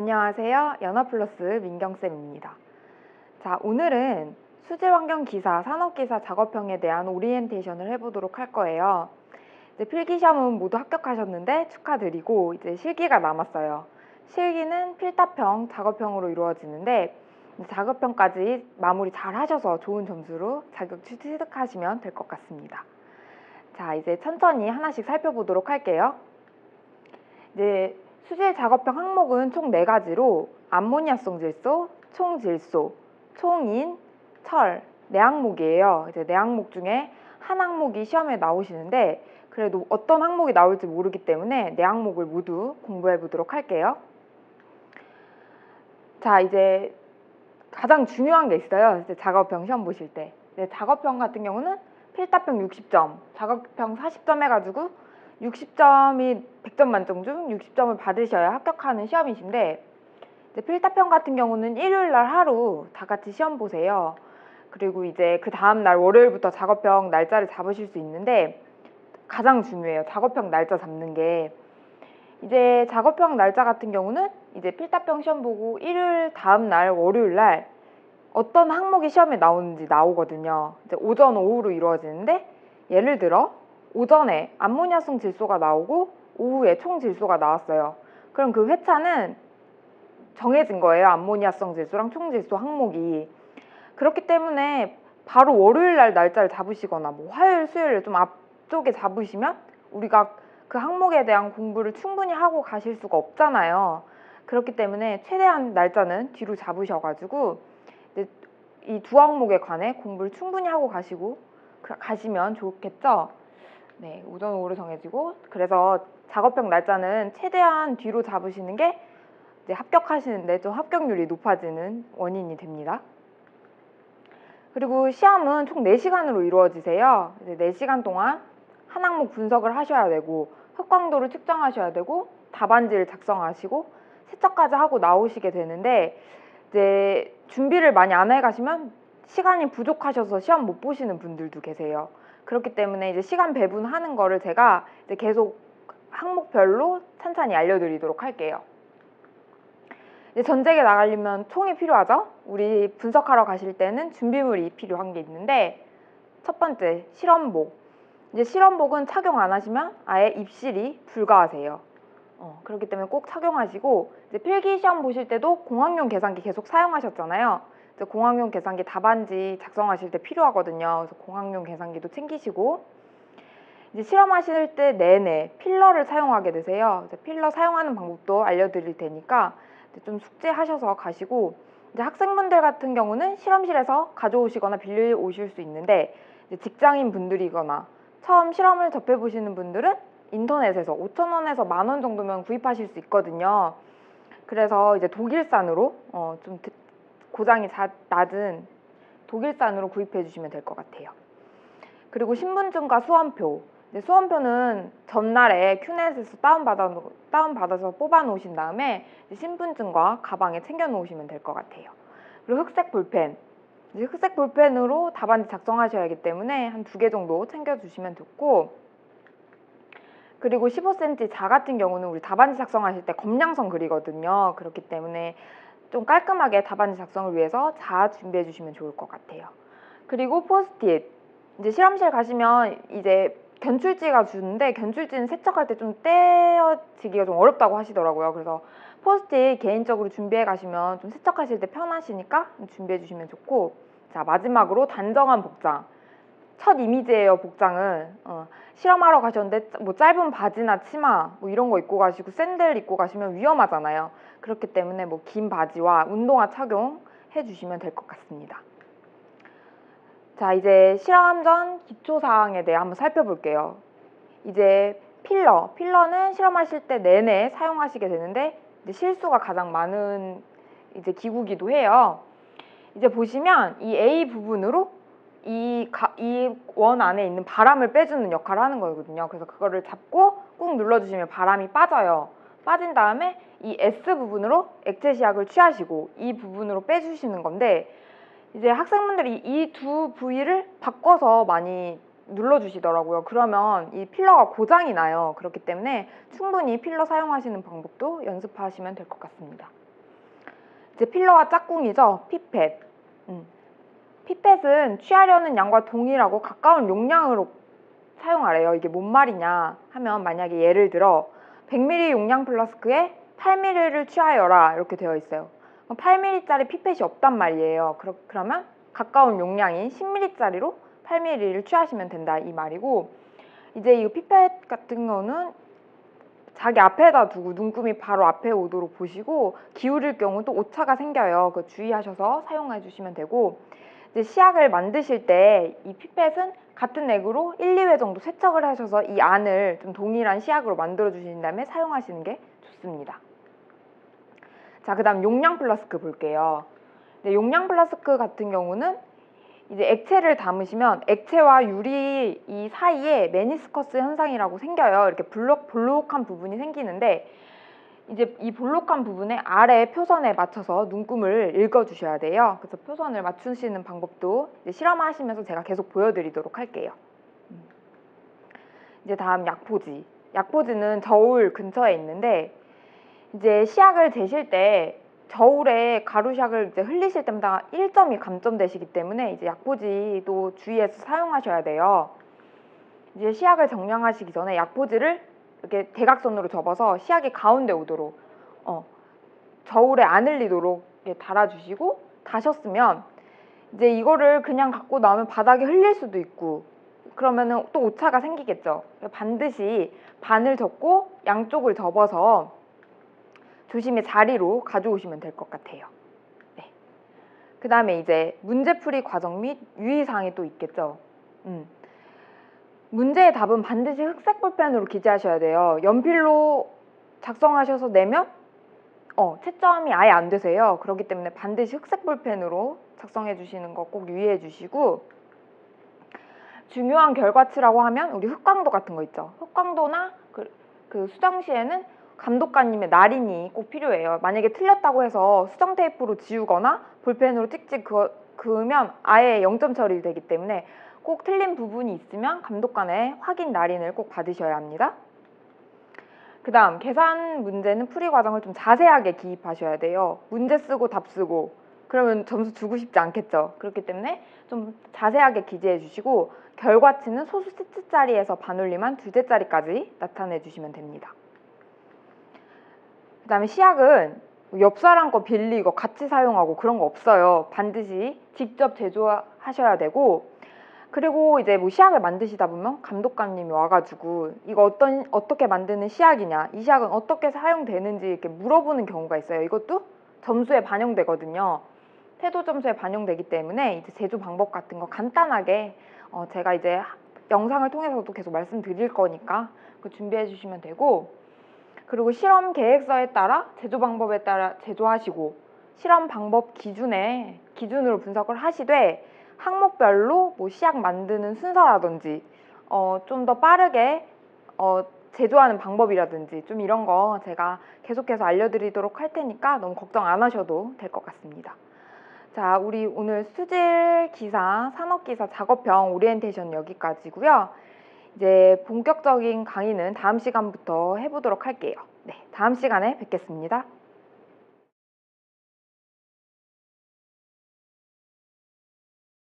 안녕하세요. 연어플러스 민경쌤입니다. 자, 오늘은 수질환경 기사, 산업기사 작업형에 대한 오리엔테이션을 해보도록 할 거예요. 이제 필기 시험은 모두 합격하셨는데 축하드리고 이제 실기가 남았어요. 실기는 필답형, 작업형으로 이루어지는데 작업형까지 마무리 잘 하셔서 좋은 점수로 자격 취득하시면 될 것 같습니다. 자, 이제 천천히 하나씩 살펴보도록 할게요. 이제 수질 작업형 항목은 총 네가지로 암모니아성 질소, 총질소, 총인, 철, 네 항목이에요. 이제 네 항목 중에 한 항목이 시험에 나오시는데 그래도 어떤 항목이 나올지 모르기 때문에 네 항목을 모두 공부해 보도록 할게요. 자, 이제 가장 중요한 게 있어요. 이제 작업형 시험 보실 때. 이제 작업형 같은 경우는 필답형 60점, 작업형 40점 해가지고 60점이 100점 만점 중 60점을 받으셔야 합격하는 시험이신데 필답형 같은 경우는 일요일 날 하루 다 같이 시험 보세요. 그리고 이제 그 다음 날 월요일부터 작업형 날짜를 잡으실 수 있는데 가장 중요해요. 작업형 날짜 잡는 게 이제 작업형 날짜 같은 경우는 이제 필답형 시험 보고 일요일 다음 날 월요일 날 어떤 항목이 시험에 나오는지 나오거든요. 이제 오전 오후로 이루어지는데 예를 들어 오전에 암모니아성 질소가 나오고 오후에 총 질소가 나왔어요. 그럼 그 회차는 정해진 거예요. 암모니아성 질소랑 총 질소 항목이. 그렇기 때문에 바로 월요일 날 날짜를 잡으시거나 뭐 화요일, 수요일 좀 앞쪽에 잡으시면 우리가 그 항목에 대한 공부를 충분히 하고 가실 수가 없잖아요. 그렇기 때문에 최대한 날짜는 뒤로 잡으셔가지고 이 두 항목에 관해 공부를 충분히 하고 가시고 그- 가시면 좋겠죠. 네, 오전 오후로 정해지고 그래서 작업형 날짜는 최대한 뒤로 잡으시는 게 이제 합격하시는 데 좀 합격률이 높아지는 원인이 됩니다. 그리고 시험은 총 4시간으로 이루어지세요. 이제 4시간 동안 한 항목 분석을 하셔야 되고 흑광도를 측정하셔야 되고 답안지를 작성하시고 세척까지 하고 나오시게 되는데 이제 준비를 많이 안 해가시면 시간이 부족하셔서 시험 못 보시는 분들도 계세요. 그렇기 때문에 이제 시간 배분하는 거를 제가 이제 계속 항목별로 찬찬히 알려드리도록 할게요. 이제 전쟁에 나가려면 총이 필요하죠. 우리 분석하러 가실 때는 준비물이 필요한 게 있는데 첫 번째 실험복. 이제 실험복은 착용 안 하시면 아예 입실이 불가하세요. 어, 그렇기 때문에 꼭 착용하시고 이제 필기 시험 보실 때도 공학용 계산기 계속 사용하셨잖아요. 공학용 계산기 답안지 작성하실 때 필요하거든요. 그래서 공학용 계산기도 챙기시고 이제 실험하실 때 내내 필러를 사용하게 되세요. 필러 사용하는 방법도 알려드릴 테니까 좀 숙제하셔서 가시고 이제 학생분들 같은 경우는 실험실에서 가져오시거나 빌려 오실 수 있는데 직장인 분들이거나 처음 실험을 접해 보시는 분들은 인터넷에서 5천 원에서 만 원 정도면 구입하실 수 있거든요. 그래서 이제 독일산으로 어, 좀 드- 고장이 자- 낮은 독일산으로 구입해 주시면 될 것 같아요. 그리고 신분증과 수험표. 수험표는 전날에 큐넷에서 다운받아, 다운받아서 뽑아 놓으신 다음에 신분증과 가방에 챙겨 놓으시면 될 것 같아요. 그리고 흑색 볼펜. 흑색 볼펜으로 답안지 작성하셔야 하기 때문에 한 두 개 정도 챙겨 주시면 좋고 그리고 15cm 자 같은 경우는 우리 답안지 작성하실 때 검량선 그리거든요. 그렇기 때문에 좀 깔끔하게 답안지 작성을 위해서 자 준비해 주시면 좋을 것 같아요. 그리고 포스트잇. 이제 실험실 가시면 이제 견출지가 주는데 견출지는 세척할 때 좀 떼어지기가 좀 어렵다고 하시더라고요. 그래서 포스트잇 개인적으로 준비해 가시면 좀 세척하실 때 편하시니까 준비해 주시면 좋고 자 마지막으로 단정한 복장. 첫 이미지예요 복장은. 어, 실험하러 가셨는데 뭐 짧은 바지나 치마 뭐 이런 거 입고 가시고 샌들 입고 가시면 위험하잖아요. 그렇기 때문에 뭐 긴 바지와 운동화 착용 해 주시면 될 것 같습니다. 자 이제 실험 전 기초 사항에 대해 한번 살펴볼게요. 이제 필러 필러는 실험하실 때 내내 사용하시게 되는데 실수가 가장 많은 이제 기구기도 해요. 이제 보시면 이 A 부분으로 이 원 안에 있는 바람을 빼주는 역할을 하는 거거든요. 그래서 그거를 잡고 꾹 눌러주시면 바람이 빠져요. 빠진 다음에 이 S 부분으로 액체 시약을 취하시고 이 부분으로 빼주시는 건데 이제 학생분들이 이 두 부위를 바꿔서 많이 눌러주시더라고요. 그러면 이 필러가 고장이 나요. 그렇기 때문에 충분히 필러 사용하시는 방법도 연습하시면 될 것 같습니다. 이제 필러와 짝꿍이죠. 피펫. 음. 피펫은 취하려는 양과 동일하고 가까운 용량으로 사용하래요. 이게 뭔 말이냐 하면 만약에 예를 들어 100ml 용량 플라스크에 8ml를 취하여라 이렇게 되어 있어요. 8ml짜리 피펫이 없단 말이에요. 그러, 그러면 가까운 용량인 10ml짜리로 8ml를 취하시면 된다 이 말이고 이제 이 피펫 같은 거는 자기 앞에다 두고 눈금이 바로 앞에 오도록 보시고 기울일 경우 또 오차가 생겨요. 그 주의하셔서 사용해 주시면 되고 이제 시약을 만드실 때 이 피펫은 같은 액으로 1, 2회 정도 세척을 하셔서 이 안을 좀 동일한 시약으로 만들어 주신 다음에 사용하시는 게 좋습니다. 자, 그 다음 용량 플라스크 볼게요. 네, 용량 플라스크 같은 경우는 이제 액체를 담으시면 액체와 유리 이 사이에 메니스커스 현상이라고 생겨요. 이렇게 블록 볼록한 부분이 생기는데 이제 이 볼록한 부분에 아래 표선에 맞춰서 눈금을 읽어 주셔야 돼요. 그래서 표선을 맞추시는 방법도 실험하시면서 제가 계속 보여드리도록 할게요. 음. 이제 다음 약포지. 약포지는 저울 근처에 있는데 이제 시약을 재실 때 저울에 가루샥을 이제 흘리실 때마다 1점이 감점되시기 때문에 이제 약포지도 주의해서 사용하셔야 돼요. 이제 시약을 정량하시기 전에 약포지를 이렇게 대각선으로 접어서 시약이 가운데 오도록 어, 저울에 안 흘리도록 달아주시고 다셨으면 이제 이거를 그냥 갖고 나오면 바닥에 흘릴 수도 있고 그러면은 또 오차가 생기겠죠. 반드시 반을 접고 양쪽을 접어서 조심히 자리로 가져오시면 될 것 같아요. 네. 그 다음에 이제 문제풀이 과정 및 유의사항이 또 있겠죠. 음. 문제의 답은 반드시 흑색 볼펜으로 기재하셔야 돼요. 연필로 작성하셔서 내면 어, 채점이 아예 안 되세요. 그렇기 때문에 반드시 흑색 볼펜으로 작성해 주시는 거 꼭 유의해 주시고 중요한 결과치라고 하면 우리 흑광도 같은 거 있죠. 흑광도나 그, 그 수정 시에는 감독관님의 날인이 꼭 필요해요. 만약에 틀렸다고 해서 수정 테이프로 지우거나 볼펜으로 찍찍 그, 그으면 아예 0점 처리 되기 때문에 꼭 틀린 부분이 있으면 감독관의 확인 날인을 꼭 받으셔야 합니다. 그 다음 계산 문제는 풀이 과정을 좀 자세하게 기입하셔야 돼요. 문제 쓰고 답 쓰고 그러면 점수 주고 싶지 않겠죠. 그렇기 때문에 좀 자세하게 기재해 주시고 결과치는 소수 세트짜리에서 반올림한 두제짜리까지 나타내 주시면 됩니다. 그 다음에 시약은 옆 사람 거 빌리고 같이 사용하고 그런 거 없어요. 반드시 직접 제조하셔야 되고 그리고 이제 뭐 시약을 만드시다 보면 감독관님이 와가지고 이거 어떤 어떻게 만드는 시약이냐 이 시약은 어떻게 사용되는지 이렇게 물어보는 경우가 있어요. 이것도 점수에 반영되거든요. 태도 점수에 반영되기 때문에 이제 제조 방법 같은 거 간단하게 어 제가 이제 영상을 통해서도 계속 말씀드릴 거니까 그 준비해 주시면 되고 그리고 실험 계획서에 따라 제조 방법에 따라 제조하시고 실험 방법 기준에 기준으로 분석을 하시되 항목별로 뭐 시약 만드는 순서라든지 어, 좀 더 빠르게 어, 제조하는 방법이라든지 좀 이런 거 제가 계속해서 알려드리도록 할 테니까 너무 걱정 안 하셔도 될 것 같습니다. 자, 우리 오늘 수질 기사, 산업 기사 작업형 오리엔테이션 여기까지고요. 이제 본격적인 강의는 다음 시간부터 해보도록 할게요. 네, 다음 시간에 뵙겠습니다.